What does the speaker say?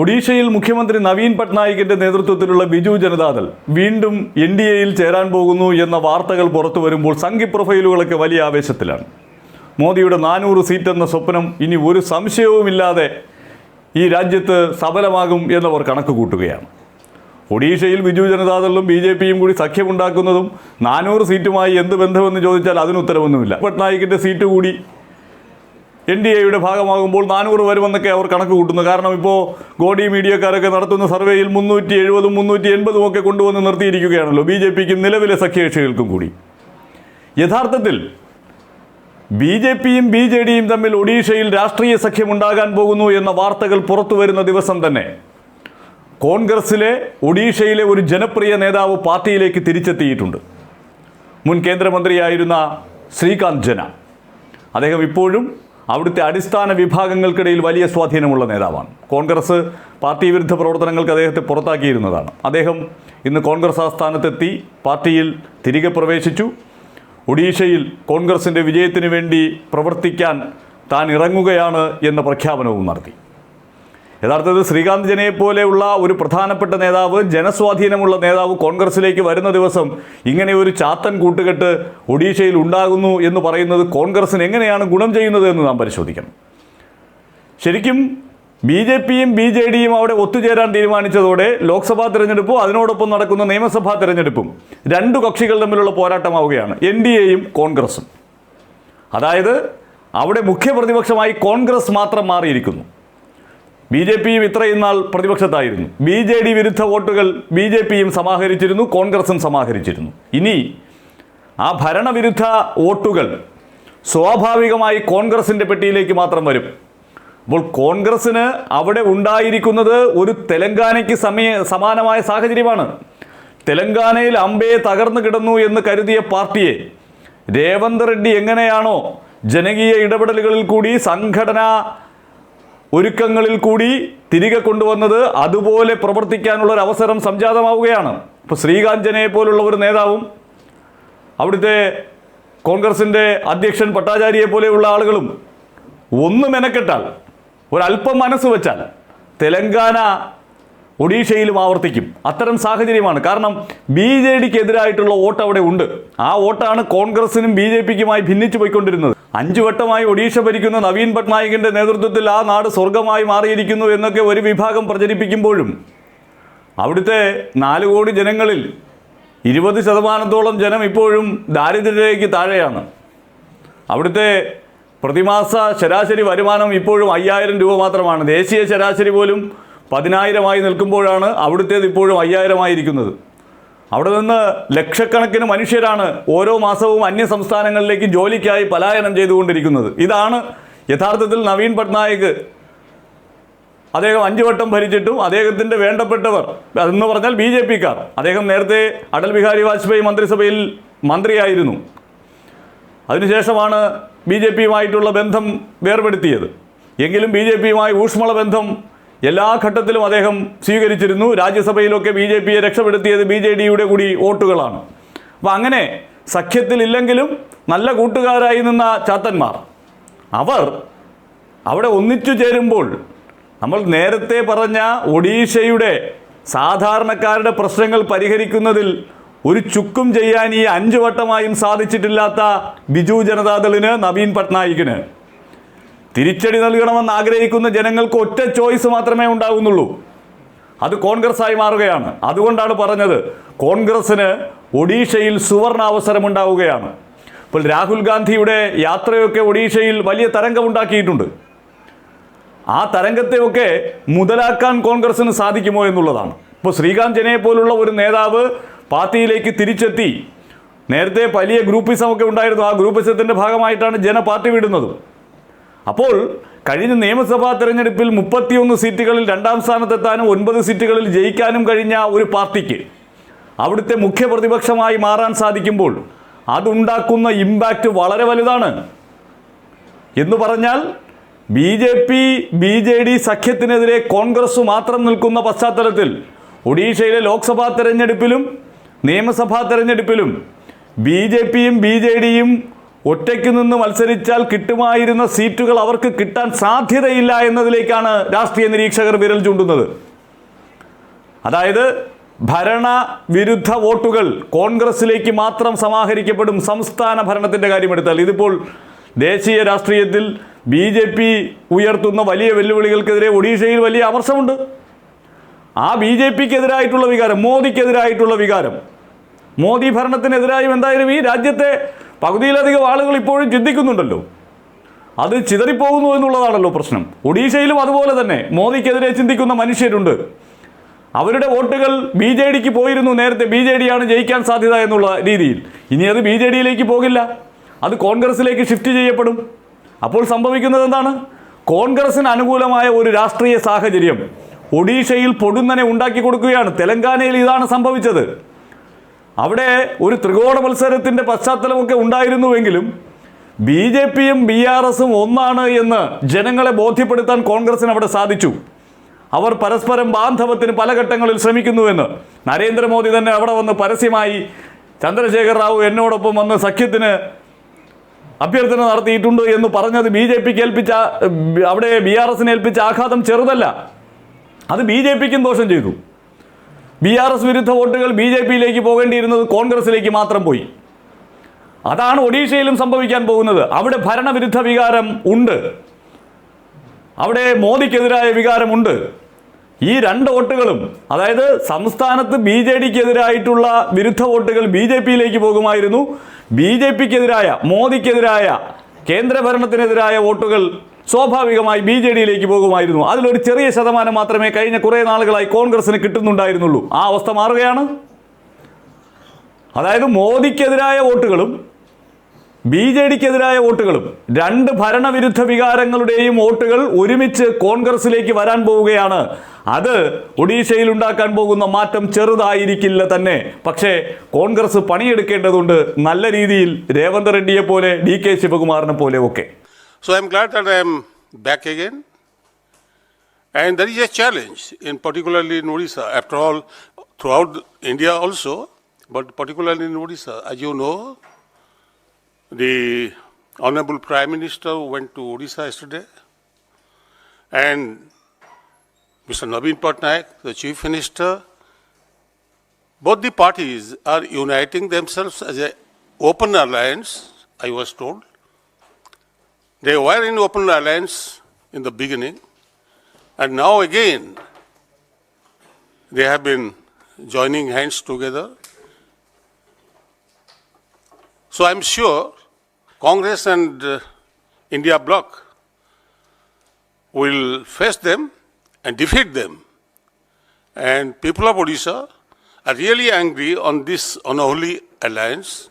ഒഡീഷയിൽ മുഖ്യമന്ത്രി നവീൻ പട്നായിക്കിന്റെ നേതൃത്വത്തിലുള്ള ബിജു ജനതാദൾ വീണ്ടും എൻ ഡി എയിൽ ചേരാൻ പോകുന്നു എന്ന വാർത്തകൾ പുറത്തു വരുമ്പോൾ സംഘി പ്രൊഫൈലുകളൊക്കെ വലിയ ആവേശത്തിലാണ്. മോദിയുടെ നാനൂറ് സീറ്റ് എന്ന സ്വപ്നം ഇനി ഒരു സംശയവുമില്ലാതെ ഈ രാജ്യത്ത് സഫലമാകും എന്നവർ കണക്ക് കൂട്ടുകയാണ്. ഒഡീഷയിൽ ബിജു ജനതാദളും ബി ജെ പിയും കൂടി സഖ്യമുണ്ടാക്കുന്നതും നാനൂറ് സീറ്റുമായി എന്ത് ബന്ധമെന്ന് ചോദിച്ചാൽ അതിന് ഉത്തരവൊന്നുമില്ല പട്നായിക്കിന്റെ സീറ്റ് കൂടി എൻ ഡി എയുടെ ഭാഗമാകുമ്പോൾ നാനൂറ് വരുമെന്നൊക്കെ അവർ കണക്ക് കൂട്ടുന്നു. കാരണം ഇപ്പോൾ ഗോഡി മീഡിയക്കാരൊക്കെ നടത്തുന്ന സർവേയിൽ മുന്നൂറ്റി എഴുപതും മുന്നൂറ്റി എൺപതും ഒക്കെ കൊണ്ടുവന്ന് നിർത്തിയിരിക്കുകയാണല്ലോ. ബി ജെ പിക്കും നിലവിലെ സഖ്യകക്ഷികൾക്കും കൂടി. യഥാർത്ഥത്തിൽ ബി ജെ പിയും ബി ജെ ഡിയും തമ്മിൽ ഒഡീഷയിൽ രാഷ്ട്രീയ സഖ്യമുണ്ടാകാൻ പോകുന്നു എന്ന വാർത്തകൾ പുറത്തു വരുന്ന ദിവസം തന്നെ കോൺഗ്രസിലെ ഒഡീഷയിലെ ഒരു ജനപ്രിയ നേതാവ് പാർട്ടിയിലേക്ക് തിരിച്ചെത്തിയിട്ടുണ്ട്. മുൻ കേന്ദ്രമന്ത്രിയായിരുന്ന ശ്രീകാന്ത് ജന. അദ്ദേഹം ഇപ്പോഴും അവിടുത്തെ അടിസ്ഥാന വിഭാഗങ്ങൾക്കിടയിൽ വലിയ സ്വാധീനമുള്ള നേതാവാണ്. കോൺഗ്രസ് പാർട്ടി വിരുദ്ധ പ്രവർത്തനങ്ങൾക്ക് അദ്ദേഹത്തെ പുറത്താക്കിയിരുന്നതാണ്. അദ്ദേഹം ഇന്ന് കോൺഗ്രസ് ആസ്ഥാനത്തെത്തി പാർട്ടിയിൽ തിരികെ പ്രവേശിച്ചു. ഒഡീഷയിൽ കോൺഗ്രസിന്റെ വിജയത്തിന് വേണ്ടി പ്രവർത്തിക്കാൻ താൻ ഇറങ്ങുകയാണ് എന്ന പ്രഖ്യാപനവും നടത്തി. യഥാർത്ഥത്തിൽ ശ്രീകാന്ത് ജനയെ പോലെയുള്ള ഒരു പ്രധാനപ്പെട്ട നേതാവ് ജനസ്വാധീനമുള്ള നേതാവ് കോൺഗ്രസിലേക്ക് വരുന്ന ദിവസം ഇങ്ങനെ ഒരു ചാത്തൻ കൂട്ടുകെട്ട് ഒഡീഷയിൽ ഉണ്ടാകുന്നു എന്ന് പറയുന്നത് കോൺഗ്രസിന് എങ്ങനെയാണ് ഗുണം ചെയ്യുന്നത് എന്ന് നാം പരിശോധിക്കണം. ശരിക്കും ബി ജെ പിയും ബി ജെ ഡിയും അവിടെ ഒത്തുചേരാൻ തീരുമാനിച്ചതോടെ ലോക്സഭാ തെരഞ്ഞെടുപ്പും അതിനോടൊപ്പം നടക്കുന്ന നിയമസഭാ തെരഞ്ഞെടുപ്പും രണ്ടു കക്ഷികൾ തമ്മിലുള്ള പോരാട്ടമാവുകയാണ് എൻ ഡി എയും കോൺഗ്രസും. അതായത് അവിടെ മുഖ്യ പ്രതിപക്ഷമായി കോൺഗ്രസ് മാത്രം മാറിയിരിക്കുന്നു. ബി ജെ പിയും ഇത്രയും നാൾ പ്രതിപക്ഷത്തായിരുന്നു. ബി ജെ ഡി വിരുദ്ധ വോട്ടുകൾ ബി ജെ പിയും സമാഹരിച്ചിരുന്നു കോൺഗ്രസും സമാഹരിച്ചിരുന്നു. ഇനി ആ ഭരണവിരുദ്ധ വോട്ടുകൾ സ്വാഭാവികമായി കോൺഗ്രസിന്റെ പെട്ടിയിലേക്ക് മാത്രം വരും. അപ്പോൾ കോൺഗ്രസ്സിന് അവിടെ ഉണ്ടായിരിക്കുന്നത് ഒരു തെലങ്കാനയ്ക്ക് സമയ സമാനമായ സാഹചര്യമാണ്. തെലങ്കാനയിൽ അമ്പയെ തകർന്നു കിടന്നു എന്ന് കരുതിയ പാർട്ടിയെ രേവന്ത് റെഡ്ഡി എങ്ങനെയാണോ ജനകീയ ഇടപെടലുകളിൽ കൂടി സംഘടനാ ഒരുക്കങ്ങളിൽ കൂടി തിരികെ കൊണ്ടുവന്നത് അതുപോലെ പ്രവർത്തിക്കാനുള്ള ഒരു അവസരം സംജാതമാവുകയാണ്. ഇപ്പോൾ ശ്രീകാഞ്ചനയെ പോലുള്ള ഒരു നേതാവും അവിടുത്തെ കോൺഗ്രസിന്റെ അധ്യക്ഷൻ പട്ടാചാരിയെ പോലെയുള്ള ആളുകളും ഒന്ന് മെനക്കെട്ടാൽ ഒരല്പം മനസ്സ് വെച്ചാൽ തെലങ്കാന ഒഡീഷയിലും ആവർത്തിക്കും. അത്തരം സാഹചര്യമാണ്. കാരണം ബി ജെ ഡിക്ക് എതിരായിട്ടുള്ള വോട്ട് അവിടെ ഉണ്ട്. ആ വോട്ടാണ് കോൺഗ്രസിനും ബി ജെ പിക്കുമായി ഭിന്നിച്ചു പോയിക്കൊണ്ടിരുന്നത്. അഞ്ചു വട്ടമായി ഒഡീഷ ഭരിക്കുന്ന നവീൻ പട്നായികിന്റെ നേതൃത്വത്തിൽ ആ നാട് സ്വർഗമായി മാറിയിരിക്കുന്നു എന്നൊക്കെ ഒരു വിഭാഗം പ്രചരിപ്പിക്കുമ്പോഴും അവിടുത്തെ നാല് കോടി ജനങ്ങളിൽ ഇരുപത് ശതമാനത്തോളം ജനം ഇപ്പോഴും ദാരിദ്ര്യരേഖയ്ക്ക് താഴെയാണ്. അവിടുത്തെ പ്രതിമാസ ശരാശരി വരുമാനം ഇപ്പോഴും അയ്യായിരം രൂപ മാത്രമാണ്. ദേശീയ ശരാശരി പോലും പതിനായിരമായി നിൽക്കുമ്പോഴാണ് അവിടുത്തേത് ഇപ്പോഴും അയ്യായിരമായിരിക്കുന്നത്. അവിടെ നിന്ന് ലക്ഷക്കണക്കിന് മനുഷ്യരാണ് ഓരോ മാസവും അന്യ സംസ്ഥാനങ്ങളിലേക്ക് ജോലിക്കായി പലായനം ചെയ്തുകൊണ്ടിരിക്കുന്നത്. ഇതാണ് യഥാർത്ഥത്തിൽ നവീൻ പട്നായിക്. അദ്ദേഹം അഞ്ചു വട്ടം ഭരിച്ചിട്ടും അദ്ദേഹത്തിന്റെ വേണ്ടപ്പെട്ടവർ എന്ന് പറഞ്ഞാൽ ബി ജെ പിക്കാർ. അദ്ദേഹം നേരത്തെ അടൽ ബിഹാരി വാജ്പേയി മന്ത്രിസഭയിൽ മന്ത്രിയായിരുന്നു. അതിനുശേഷമാണ് ബി ജെ പിയുമായിട്ടുള്ള ബന്ധം വേർപെടുത്തിയത്. എങ്കിലും ബി ജെ പിയുമായി ഊഷ്മള ബന്ധം എല്ലാ ഘട്ടത്തിലും അദ്ദേഹം സ്വീകരിച്ചിരുന്നു. രാജ്യസഭയിലൊക്കെ ബി ജെ പിയെ രക്ഷപ്പെടുത്തിയത് ബി ജെ ഡിയുടെ കൂടി വോട്ടുകളാണ്. അപ്പം അങ്ങനെ സഖ്യത്തിലില്ലെങ്കിലും നല്ല കൂട്ടുകാരായി നിന്ന ചാത്തന്മാർ അവർ അവിടെ ഒന്നിച്ചു ചേരുമ്പോൾ നമ്മൾ നേരത്തെ പറഞ്ഞ ഒഡീഷയുടെ സാധാരണക്കാരുടെ പ്രശ്നങ്ങൾ പരിഹരിക്കുന്നതിൽ ഒരു ചുക്കും ചെയ്യാൻ ഈ അഞ്ചു വട്ടമായും സാധിച്ചിട്ടില്ലാത്ത ബിജു ജനതാദളിന് നവീൻ പട്നായിക്കിന്. തിരിച്ചടി നൽകണമെന്ന് ആഗ്രഹിക്കുന്ന ജനങ്ങൾക്ക് ഒറ്റ ചോയ്സ് മാത്രമേ ഉണ്ടാകുന്നുള്ളൂ അത് കോൺഗ്രസ് ആയി മാറുകയാണ്. അതുകൊണ്ടാണ് പറഞ്ഞത് കോൺഗ്രസ്സിന് ഒഡീഷയിൽ സുവർണ അവസരം ഉണ്ടാവുകയാണ്. ഇപ്പോൾ രാഹുൽ ഗാന്ധിയുടെ യാത്രയൊക്കെ ഒഡീഷയിൽ വലിയ തരംഗമുണ്ടാക്കിയിട്ടുണ്ട്. ആ തരംഗത്തെയൊക്കെ മുതലാക്കാൻ കോൺഗ്രസ്സിന് സാധിക്കുമോ എന്നുള്ളതാണ്. ഇപ്പോൾ ശ്രീകാന്ത് ജനയെ പോലുള്ള ഒരു നേതാവ് പാർട്ടിയിലേക്ക് തിരിച്ചെത്തി നേരത്തെ വലിയ ഗ്രൂപ്പിസമൊക്കെ ഉണ്ടായിരുന്നു. ആ ഗ്രൂപ്പിസത്തിന്റെ ഭാഗമായിട്ടാണ് ജന പാർട്ടി വിടുന്നതും. അപ്പോൾ കഴിഞ്ഞ നിയമസഭാ തെരഞ്ഞെടുപ്പിൽ മുപ്പത്തിയൊന്ന് സീറ്റുകളിൽ രണ്ടാം സ്ഥാനത്തെത്താനും ഒൻപത് സീറ്റുകളിൽ ജയിക്കാനും കഴിഞ്ഞ ഒരു പാർട്ടിക്ക് അവിടുത്തെ മുഖ്യ പ്രതിപക്ഷമായി മാറാൻ സാധിക്കുമ്പോൾ അതുണ്ടാക്കുന്ന ഇമ്പാക്റ്റ് വളരെ വലുതാണ്. എന്ന് പറഞ്ഞാൽ B J P B J D സഖ്യത്തിനെതിരെ Congress മാത്രം നിൽക്കുന്ന പശ്ചാത്തലത്തിൽ ഒഡീഷയിലെ ലോക്സഭാ തെരഞ്ഞെടുപ്പിലും നിയമസഭാ തെരഞ്ഞെടുപ്പിലും ബി ജെ പിയും ബി ജെ ഡിയും ഒറ്റയ്ക്ക് നിന്ന് മത്സരിച്ചാൽ കിട്ടുമായിരുന്ന സീറ്റുകൾ അവർക്ക് കിട്ടാൻ സാധ്യതയില്ല എന്നതിലേക്കാണ് രാഷ്ട്രീയ നിരീക്ഷകർ വിരൽ ചൂണ്ടുന്നത്. അതായത് ഭരണ വിരുദ്ധ വോട്ടുകൾ കോൺഗ്രസിലേക്ക് മാത്രം സമാഹരിക്കപ്പെടും സംസ്ഥാന ഭരണത്തിന്റെ കാര്യമെടുത്താൽ ഇതിപ്പോൾ ദേശീയ രാഷ്ട്രീയത്തിൽ ബി ജെ പി ഉയർത്തുന്ന വലിയ വെല്ലുവിളികൾക്കെതിരെ ഒഡീഷയിൽ വലിയ അമർശമുണ്ട് ആ ബി ജെ പിക്കെതിരായിട്ടുള്ള വികാരം മോദിക്കെതിരായിട്ടുള്ള വികാരം. മോദി ഭരണത്തിനെതിരായും എന്തായാലും ഈ രാജ്യത്തെ പകുതിയിലധികം ആളുകൾ ഇപ്പോഴും ചിന്തിക്കുന്നുണ്ടല്ലോ. അത് ചിതറിപ്പോകുന്നു എന്നുള്ളതാണല്ലോ പ്രശ്നം. ഒഡീഷയിലും അതുപോലെ തന്നെ മോദിക്കെതിരെ ചിന്തിക്കുന്ന മനുഷ്യരുണ്ട്. അവരുടെ വോട്ടുകൾ ബി ജെ ഡിക്ക് പോയിരുന്നു നേരത്തെ ബി ജെ ഡിയാണ് ജയിക്കാൻ സാധ്യത എന്നുള്ള രീതിയിൽ. ഇനി അത് ബി ജെ ഡിയിലേക്ക് പോകില്ല. അത് കോൺഗ്രസിലേക്ക് ഷിഫ്റ്റ് ചെയ്യപ്പെടും. അപ്പോൾ സംഭവിക്കുന്നത് എന്താണ്? കോൺഗ്രസിന് അനുകൂലമായ ഒരു രാഷ്ട്രീയ സാഹചര്യം. ഒഡീഷയിൽ പൊടുന്നനെ ഉണ്ടാക്കി കൊടുക്കുകയാണ്. തെലങ്കാനയിൽ ഇതാണ് സംഭവിച്ചത്. അവിടെ ഒരു ത്രികോണ മത്സരത്തിന്റെ പശ്ചാത്തലമൊക്കെ ഉണ്ടായിരുന്നുവെങ്കിലും ബി ജെ പിയും ബി ആർ എസും ഒന്നാണ് എന്ന് ജനങ്ങളെ ബോധ്യപ്പെടുത്താൻ കോൺഗ്രസിന് അവിടെ സാധിച്ചു. അവർ പരസ്പരം ബാന്ധവത്തിന് പല ഘട്ടങ്ങളിൽ ശ്രമിക്കുന്നുവെന്ന് നരേന്ദ്രമോദി തന്നെ അവിടെ വന്ന് പരസ്യമായി ചന്ദ്രശേഖർ റാവു എന്നോടൊപ്പം വന്ന് സഖ്യത്തിന് അഭ്യർത്ഥന നടത്തിയിട്ടുണ്ട് എന്ന് പറഞ്ഞത് ബി ജെ പിക്ക് ഏൽപ്പിച്ച അവിടെ ബി ആർ എസിന് ഏൽപ്പിച്ച ആഘാതം ചെറുതല്ല. അത് ബി ജെ പിക്കും ദോഷം ചെയ്തു. ബി ആർ എസ് വിരുദ്ധ വോട്ടുകൾ ബി ജെ പിയിലേക്ക് പോകേണ്ടിയിരുന്നത് കോൺഗ്രസിലേക്ക് മാത്രം പോയി. അതാണ് ഒഡീഷയിലും സംഭവിക്കാൻ പോകുന്നത്. അവിടെ ഭരണവിരുദ്ധ വികാരം ഉണ്ട്. അവിടെ മോദിക്കെതിരായ വികാരമുണ്ട് ഈ രണ്ട് വോട്ടുകളും അതായത് സംസ്ഥാനത്ത് ബി ജെ ഡിക്കെതിരായിട്ടുള്ള വിരുദ്ധ വോട്ടുകൾ ബി ജെ പിയിലേക്ക് പോകുമായിരുന്നു. ബി ജെ പിക്കെതിരായ മോദിക്കെതിരായ കേന്ദ്രഭരണത്തിനെതിരായ വോട്ടുകൾ സ്വാഭാവികമായി ബി ജെ ഡിയിലേക്ക് പോകുമായിരുന്നു. അതിലൊരു ചെറിയ ശതമാനം മാത്രമേ കഴിഞ്ഞ കുറേ നാളുകളായി കോൺഗ്രസിന് കിട്ടുന്നുണ്ടായിരുന്നുള്ളൂ. ആ അവസ്ഥ മാറുകയാണ്. അതായത് മോദിക്കെതിരായ വോട്ടുകളും ബി ജെ ഡിക്കെതിരായ വോട്ടുകളും രണ്ട് ഭരണവിരുദ്ധ വികാരങ്ങളുടെയും വോട്ടുകൾ ഒരുമിച്ച് കോൺഗ്രസിലേക്ക് വരാൻ പോവുകയാണ്. അത് ഒഡീഷയിൽ ഉണ്ടാക്കാൻ പോകുന്ന മാറ്റം ചെറുതായിരിക്കില്ല തന്നെ. പക്ഷേ കോൺഗ്രസ് പണിയെടുക്കേണ്ടതുണ്ട് നല്ല രീതിയിൽ രേവന്ത് റെഡ്ഡിയെ പോലെ ഡി കെ ശിവകുമാറിനെ പോലെ ഒക്കെ. So I'm glad that I'm back again. And there is a challenge, in particularly in Odisha. After all, throughout India also, but particularly in Odisha, as you know, the Honorable Prime Minister went to Odisha yesterday, and Mr. Naveen Patnaik, the Chief Minister, both the parties are uniting themselves as an open alliance, I was told. They were in open alliance in the beginning, and now again they have been joining hands together. So I'm sure Congress and uh, India bloc will face them and defeat them. And people of Odisha are really angry on this unholy alliance.